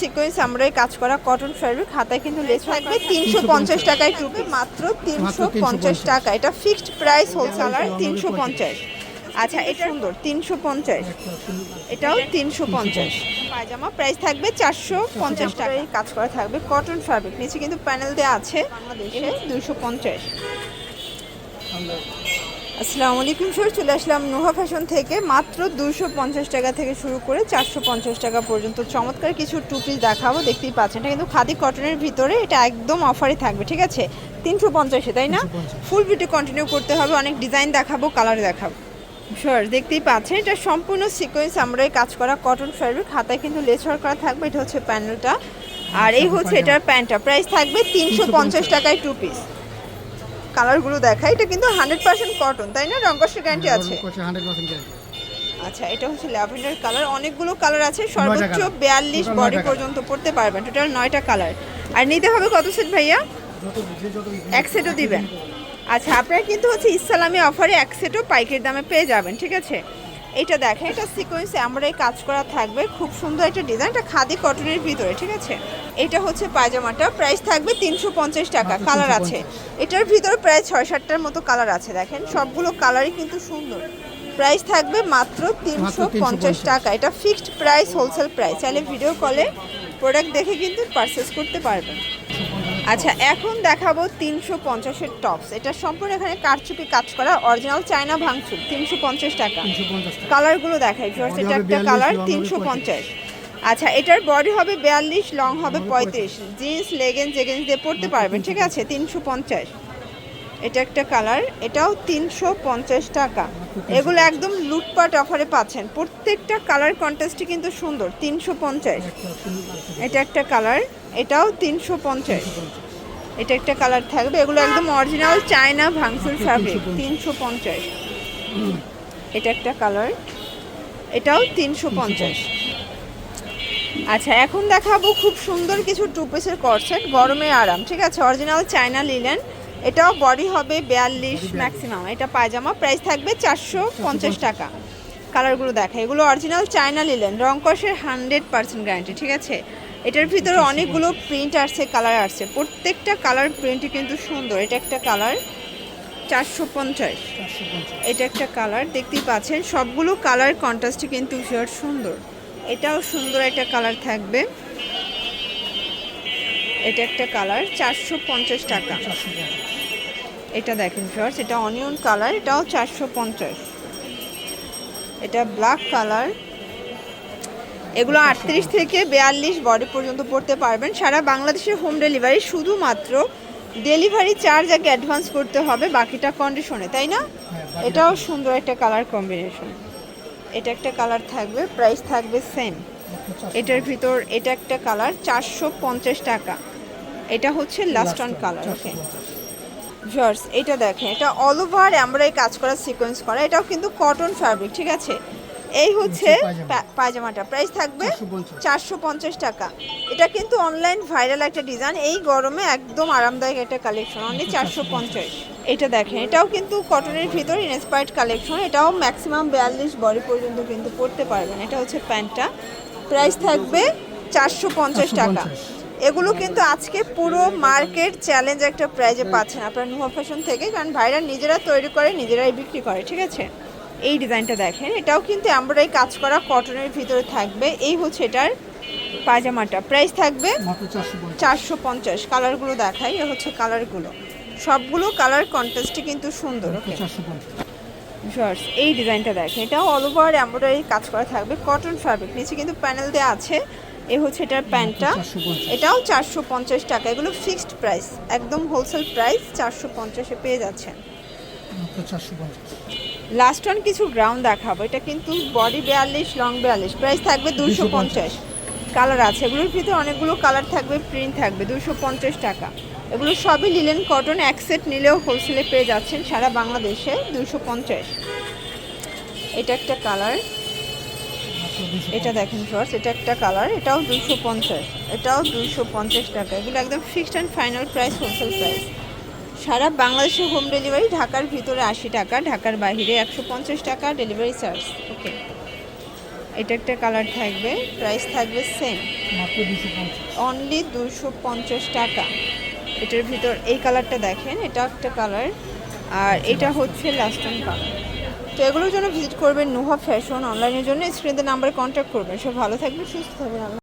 Sequence আমরা কাজ করা কটন ফ্যাব্রিক হাতায় কিন্তু লেস থাকবে তিনশো পঞ্চাশ টাকায় টুপি মাত্র তিনশো পঞ্চাশ টাকা। এটা ফিক্সড প্রাইস হোলসেলার তিনশো পঞ্চাশ। আচ্ছা এটা সুন্দর তিনশো পঞ্চাশ। এটাও তিনশো পঞ্চাশ। পায়জামা প্রাইস থাকবে চারশো পঞ্চাশ টাকায় কাজ করা থাকবে কটন ফ্যাব্রিক নিচে কিন্তু প্যানেল দেওয়া আছে বাংলাদেশে। দুশো পঞ্চাশ। আসসালামু আলাইকুম স্যার চলে আসলাম নোহা ফ্যাশন থেকে। মাত্র দুশো পঞ্চাশ টাকা থেকে শুরু করে চারশো পঞ্চাশ টাকা পর্যন্ত। চমৎকার কিছু টু পিস দেখাবো দেখতেই পাচ্ছেন। এটা কিন্তু খাদি কটনের ভিতরে এটা একদম অফারে থাকবে ঠিক আছে? তিনশো পঞ্চাশে তাই না? ফুল ভিডিও কন্টিনিউ করতে হবে অনেক ডিজাইন দেখাবো কালার দেখাবো। শিওর দেখতেই পাচ্ছেন এটা সম্পূর্ণ সিকোয়েন্স আমরা এই কাজ করা কটন ফ্যাব্রিক হাতায় কিন্তু লেচার করা থাকবে এটা হচ্ছে প্যানেলটা আর এই হচ্ছে এটার প্যান্টটা প্রাইস থাকবে তিনশো পঞ্চাশ। টাকায় টু পিস কালারগুলো দেখাই এটা কিন্তু হান্ড্রেড পার্সেন্ট কটন তাই না? রঙ্গসের গ্যারান্টি আছে। আচ্ছা এটা হচ্ছে ল্যাভেন্ডার কালার অনেকগুলো কালার আছে সর্বোচ্চ বিয়াল্লিশ বডি পর্যন্ত পড়তে পারবেন টোটাল নয়টা কালার আর নিতে হবে কত সেট ভাইয়া? এক সেটও দিবেন। আচ্ছা আপনার কিন্তু হচ্ছে ইসলামী অফারে এক সেটও পাইকের দামে পেয়ে যাবেন ঠিক আছে? এটা দেখেন এটা সিকোয়েন্সে আমরা এই কাজ করা থাকবে। খুব সুন্দর একটা ডিজাইন এটা খাদি কটনের ভিতরে ঠিক আছে? এটা হচ্ছে পায়জামাটা প্রাইস থাকবে তিনশো পঞ্চাশ টাকা কালার আছে। এটার ভিতরে প্রায় ছয় সাতটার মতো কালার আছে দেখেন। সবগুলো কালারই কিন্তু সুন্দর। প্রাইস থাকবে মাত্র তিনশো পঞ্চাশ। টাকা। এটা ফিক্সড প্রাইস হোলসেল প্রাইস চাইলে ভিডিও কলে প্রোডাক্ট দেখে কিন্তু পারচেস করতে পারবেন। আচ্ছা এখন দেখাবো তিনশো পঞ্চাশের টপস। এটা সম্পূর্ণ এখানে কারচুপি কাজ করা অরিজিনাল চায়না ভাঙচুর তিনশো পঞ্চাশ টাকা। কালারগুলো দেখাই ভিউয়ার্স এটা একটা কালার তিনশো পঞ্চাশ। আচ্ছা এটার বডি হবে বিয়াল্লিশ লং হবে পঁয়ত্রিশ। জিন্স লেগেন্স জেগেন্স দিয়ে পড়তে পারবেন ঠিক আছে তিনশো পঞ্চাশ। এটা একটা কালার এটাও তিনশো পঞ্চাশ টাকা। এগুলো একদম লুটপাট অফারে পাচ্ছেন। প্রত্যেকটা কালার কন্টেস্টই কিন্তু সুন্দর তিনশো পঞ্চাশ। এটা একটা কালার এটাও তিনশো পঞ্চাশ। এটা একটা কালার থাকবে। এগুলো একদম অরিজিনাল চায়না ভাঙচুর ফ্যাব্রিক তিনশো পঞ্চাশ। এটা একটা কালার এটাও তিনশো পঞ্চাশ। আচ্ছা এখন দেখাবো খুব সুন্দর কিছু টু পিসের কর্সেট গরমে আরাম, ঠিক আছে? অরিজিনাল চায়না লিলেন এটাও বডি হবে বিয়াল্লিশ ম্যাক্সিমাম এটা পায়জামা প্রাইস থাকবে চারশো পঞ্চাশ টাকা। কালারগুলো দেখা, এগুলো অরিজিনাল চায়না লিলেন রং কষের হান্ড্রেড পার্সেন্ট গ্যারান্টি ঠিক আছে? এটার ভিতরে অনেকগুলো প্রিন্ট আসছে কালার আসছে। প্রত্যেকটা কালার প্রিন্টই কিন্তু সুন্দর। এটা একটা কালার চারশো পঞ্চাশ। এটা একটা কালার দেখতেই পাচ্ছেন। সবগুলো কালার কন্ট্রাস্টই কিন্তু ভীষণ সুন্দর। এটাও সুন্দর একটা কালার থাকবে। এটা একটা কালার চারশো পঞ্চাশ টাকা। এটা দেখেন শর্টস এটা অনিয়ন কালার এটাও চারশো পঞ্চাশ। এটা ব্ল্যাক কালার এগুলো আটত্রিশ থেকে বিয়াল্লিশ বডি পর্যন্ত পড়তে পারবেন। সারা বাংলাদেশে হোম ডেলিভারি শুধুমাত্র ডেলিভারি চার্জ আগে অ্যাডভান্স করতে হবে বাকিটা কন্ডিশনে তাই না? এটাও সুন্দর একটা কালার কম্বিনেশন এটা একটা কালার থাকবে প্রাইস থাকবে সেম এটার ভিতর এটা একটা কালার চারশো পঞ্চাশ টাকা। এটা হচ্ছে লাস্ট অন কালার ওকে জর্স এটা দেখেন এটা অল ওভার আমরা এই কাজ করা সিকোয়েন্স করা এটাও কিন্তু কটন ফ্যাব্রিক ঠিক আছে? এই হচ্ছে পায়জামাটা। প্রাইস থাকবে চারশো পঞ্চাশ। টাকা। এটা কিন্তু অনলাইন ভাইরাল একটা ডিজাইন এই গরমে একদম আরামদায়ক একটা কালেকশন অনলি চারশো পঞ্চাশ। এটা দেখেন এটাও কিন্তু কটনের ভিতর ইনস্পায়ার্ড কালেকশন এটাও ম্যাক্সিমাম বিয়াল্লিশ বডি পর্যন্ত কিন্তু পড়তে পারবেন। এটা হচ্ছে প্যান্টটা। প্রাইস থাকবে চারশো পঞ্চাশ টাকা। এগুলো কিন্তু আজকে পুরো মার্কেট চ্যালেঞ্জ একটা প্রাইজে পাচ্ছেন। আপনারা নুহা ফ্যাশন থেকে কারণ ভাইরা নিজেরা তৈরি করে নিজেরাই বিক্রি করে ঠিক আছে? এই ডিজাইনটা দেখেন। এটাও কিন্তু এমব্রয়ডারি কাজ করা কটনের ভিতরে থাকবে। এই হচ্ছে এটার পায়জামাটা। প্রাইস থাকবে চারশো পঞ্চাশ। কালারগুলো দেখাই এ হচ্ছে কালারগুলো। সবগুলো কালার কন্ট্রাস্টই কিন্তু সুন্দর ওকে? এই ডিজাইনটা দেখেন। এটাও অল ওভার এমব্রয়ডারি কাজ করা থাকবে। কটন ফ্যাব্রিক নিচে কিন্তু প্যানেল দেওয়া আছে। এ হচ্ছে এটার প্যান্টটা। এটাও চারশো পঞ্চাশ টাকা। এগুলো ফিক্সড প্রাইস একদম হোলসেল প্রাইস চারশো পঞ্চাশে পেয়ে যাচ্ছেন। চারশো পঞ্চাশ। লাস্ট ওয়ান কিছু গ্রাউন্ড দেখাবো। এটা কিন্তু বডি বিয়াল্লিশ লং বিয়াল্লিশ। প্রাইস থাকবে দুশো পঞ্চাশ। কালার আছে। এগুলোর ভিতরে অনেকগুলো কালার থাকবে প্রিন্ট থাকবে। দুশো পঞ্চাশ টাকা। এগুলো সবই লিলেন কটন এক সেট নিলেও হোলসেলে পেয়ে যাচ্ছেন সারা বাংলাদেশে দুশো পঞ্চাশ। এটা একটা কালার এটা দেখেন ফ্রস এটা একটা কালার এটাও দুশো পঞ্চাশ। এটাও দুশো পঞ্চাশ টাকা। এগুলো একদম fixed and final price wholesale price সারা বাংলাদেশে হোম ডেলিভারি ঢাকার ভিতরে আশি টাকা ঢাকার বাইরে একশো পঞ্চাশ টাকা ডেলিভারি চার্জ ওকে এটা একটা কালার থাকবে প্রাইস থাকবে সেম অনলি দুশো পঞ্চাশ। টাকা। এটার ভিতর এই কালারটা দেখেন এটা একটা কালার আর এটা হচ্ছে লাস্টন কালার তো এগুলোর জন্য ভিজিট করবেন নুহা ফ্যাশন অনলাইনের জন্য। স্ক্রিনের নাম্বারে কন্ট্যাক্ট করবেন। সব ভালো থাকবেন সুস্থ থাকবেন।